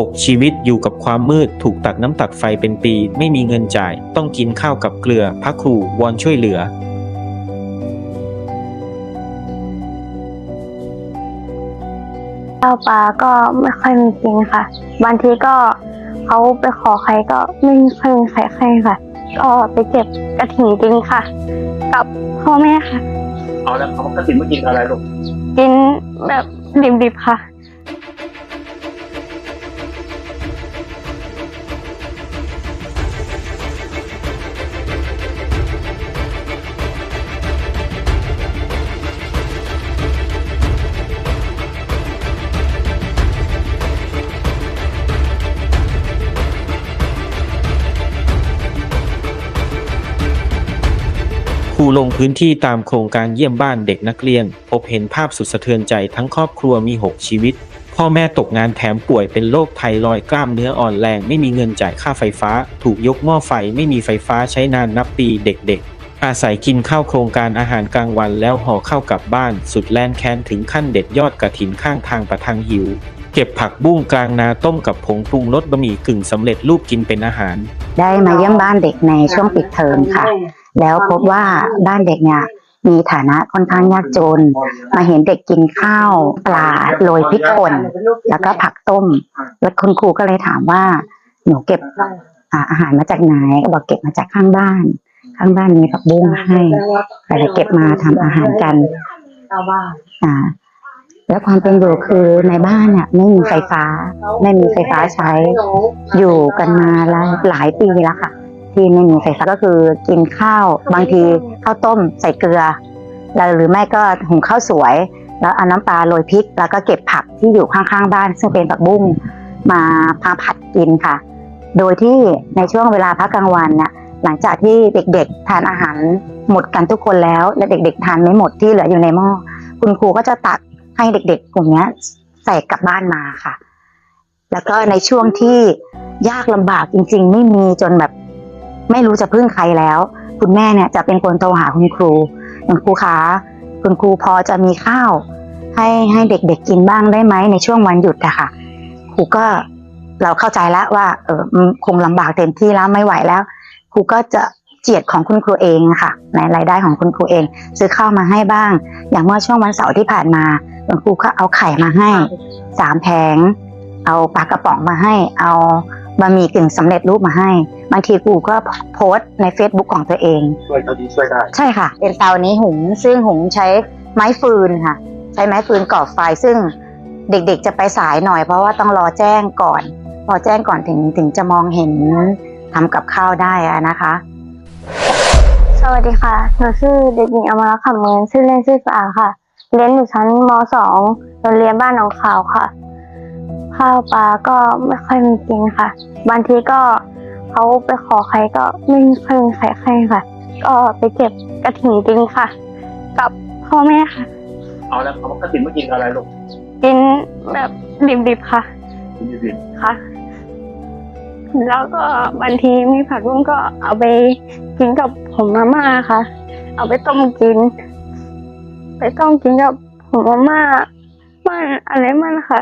6. ชีวิตอยู่กับความมืดถูกตัดน้ำตัดไฟเป็นปี ไม่มีเงินจ่าย ต้องกินข้าวกับเกลือ พระครูวอนช่วยเหลือ ข้าวปลาก็ไม่ค่อยมีกินค่ะ บางทีก็เขาไปขอใครก็ไม่ค่อยมีใครให้ค่ะ ก็ไปเก็บกระถิ่นกินค่ะ กับพ่อแม่ค่ะ เอาแล้วเขาก็ติดมากินอะไรลูก กินแบบ ดิบๆค่ะ ลงพื้นที่ตามโครงการเยี่ยมบ้านเด็กนักเรียน พบเห็นภาพสุดสะเทือนใจทั้งครอบครัวมี 6 ชีวิต พ่อแม่ตกงานแถมป่วยเป็นโรคไทรอยด์กล้ามเนื้ออ่อนแรง ไม่มีเงินจ่ายค่าไฟฟ้า ถูกยกหม้อไฟไม่มีไฟฟ้าใช้นานนับปีเด็กๆ อาศัยกินข้าวโครงการอาหารกลางวันแล้วห่อเข้าวกลับบ้าน สุดแลนแค้นถึงขั้นเด็ดยอดกระถินข้างทางประทังหิว เก็บผักบุ้งกลางนาต้มกับผงปรุงรสบะหมี่กึ่งสำเร็จรูปกินเป็นอาหาร ได้มาเยี่ยมบ้านเด็กในช่วงปิดเทอมค่ะ แล้วพบว่าบ้านเด็กเนี่ยมีฐานะค่อนข้างยากจน มาเห็นเด็กกินข้าวปลาโรยพริกป่นแล้วก็ผักต้ม แล้วคุณครูก็เลยถามว่า หนูเก็บอาอาหารมาจากไหนก็บอกเก็บมาจากข้างบ้าน ข้างบ้านมีผักบุ้งให้ก็เลยเก็บมาทำอาหารกันอ่าแล้วความเป็นอยู่คือในบ้านเนี่ยไม่มีไฟฟ้า ไม่มีไฟฟ้าใช้อยู่กันมาหลายปีแล้วค่ะ ที่ไม่มีไฟฟ้าก็คือกินข้าวบางทีข้าวต้มใส่เกลือแล้วหรือไม่ก็หุงข้าวสวย แล้วเอาน้ำปลาโรยพริก แล้วก็เก็บผักที่อยู่ข้างๆ บ้าน ซึ่งเป็นผักบุ้งมาพาผัดกินค่ะ โดยที่ในช่วงเวลาพักกลางวันเนี่ยหลังจากที่เด็กๆ ทานอาหารหมดกันทุกคนแล้ว และเด็ก ๆ ทานไม่หมดที่เหลืออยู่ในหม้อคุณครูก็จะตักให้เด็ก ๆ กลุ่มเนี้ยใส่กลับบ้านมาค่ะ แล้วก็ในช่วงที่ยากลำบากจริง ๆ ไม่มีจนแบบ ไม่รู้จะพึ่งใครแล้ว คุณแม่เนี่ยจะเป็นคนโทรหาคุณครูคุณครูคะคุณครูพอจะมีข้าว ให้ให้เด็กๆกินบ้างได้ไหมในช่วงวันหยุดอะค่ะครูก็เราเข้าใจแล้วว่าเออคงลำบากเต็มที่แล้วไม่ไหวแล้วครูก็จะเจียดของคุณครูเองค่ะในรายได้ของคุณครูเอง ซื้อข้าวมาให้บ้าง อย่างเมื่อช่วงวันเสาร์ที่ผ่านมาคุณครูก็เอาไข่มาให้สามแผงเอาปลากระป๋องมาให้เอา บะหมี่กึ่งสำเร็จรูปมาให้ บางทีครูก็โพสต์ใน Facebook ของตัวเอง ช่วยเท่าที่ช่วยได้ ใช่ค่ะ เป็นเตานี้หุงซึ่งหุงใช้ไม้ฟืนค่ะ ใช้ไม้ฟืนก่อไฟซึ่งเด็กๆจะไปสายหน่อยเพราะว่าต้องรอแจ้งก่อน รอแจ้งก่อนถึงถึงจะมองเห็นทำกับข้าวได้อะนะคะ สวัสดีค่ะ หนูชื่อเด็กหญิงอมรขับเมืองชื่อเล่นชื่อสาค่ะ เรียนอยู่ชั้นม .2 โรงเรียนบ้านหนองขาวค่ะ ข้าวปลาก็ไม่ค่อยมีกินค่ะ บางทีก็เขาไปขอใครก็ไม่ค่อยมีใครให้ค่ะ ก็ไปเก็บกระถิ่นกินค่ะ กับพ่อแม่ค่ะ เอาแล้วเขาก็ติดมากินอะไรลูกกินแบบดิบๆค่ะกินดิบค่ะ แล้วก็บางทีมีผักบุ้งก็เอาไปกินกับผมมาม่าค่ะ เอาไปต้มกิน ไปต้มกินกับผมมาม่ามันอะไรมันค่ะ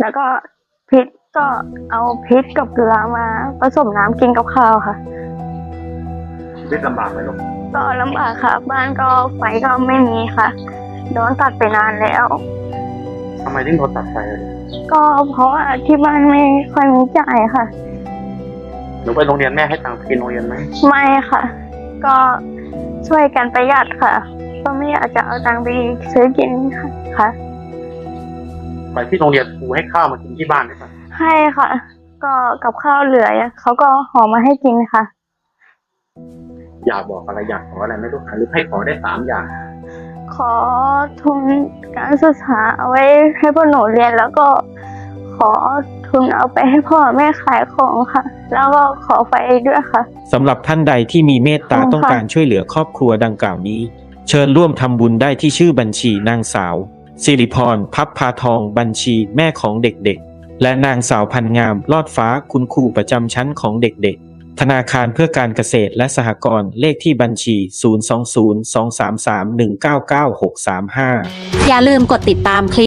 แล้วก็พริกก็เอาพริกกับเกลือมาผสมน้ำกินกับข้าวค่ะๆชีวิตลำบากไหมลูกก็ลำบากค่ะ บ้านก็ไฟก็ไม่มีค่ะ โดนตัดไปนานแล้ว ทำไมถึงโดนตัดไฟเลยก็เพราะว่าที่บ้านไม่ค่อยมีจ่ายค่ะ หนูไปโรงเรียนแม่ให้ตังค์กินโรงเรียนไหมไม่ค่ะ ก็ช่วยกันประหยัดค่ะ ก็ไม่อยากจะเอาตังค์ไปซื้อกินค่ะค่ะ ไปที่โรงเรียนครูให้ข้าวมากินที่บ้านได้ปะให้ค่ะ ก็กับข้าวเหลือเขาก็ห่อมาให้กินค่ะ อยากบอกอะไรอยากขออะไรไหม่รู้หรือให้ขอได้สามอย่าง ขอทุนการศึกษาเอาไว้ให้พวกหนูเรียนแล้วก็ขอทุนเอาไปให้พ่อแม่ขายของค่ะ แล้วก็ขอไฟด้วยค่ะ สำหรับท่านใดที่มีเมตตาขอบคุณค่ะต้องการช่วยเหลือครอบครัวดังกล่าวนี้ เชิญร่วมทำบุญได้ที่ชื่อบัญชีนางสาว สิริพร พับพาทอง บัญชีแม่ของเด็กๆ และนางสาวพันงาม ลอดฟ้า คุณครูประจำชั้นของเด็กๆ ธนาคารเพื่อการเกษตรและสหกรณ์ เลขที่บัญชี 020 233 199 635 อย่าลืมกดติดตามคลิป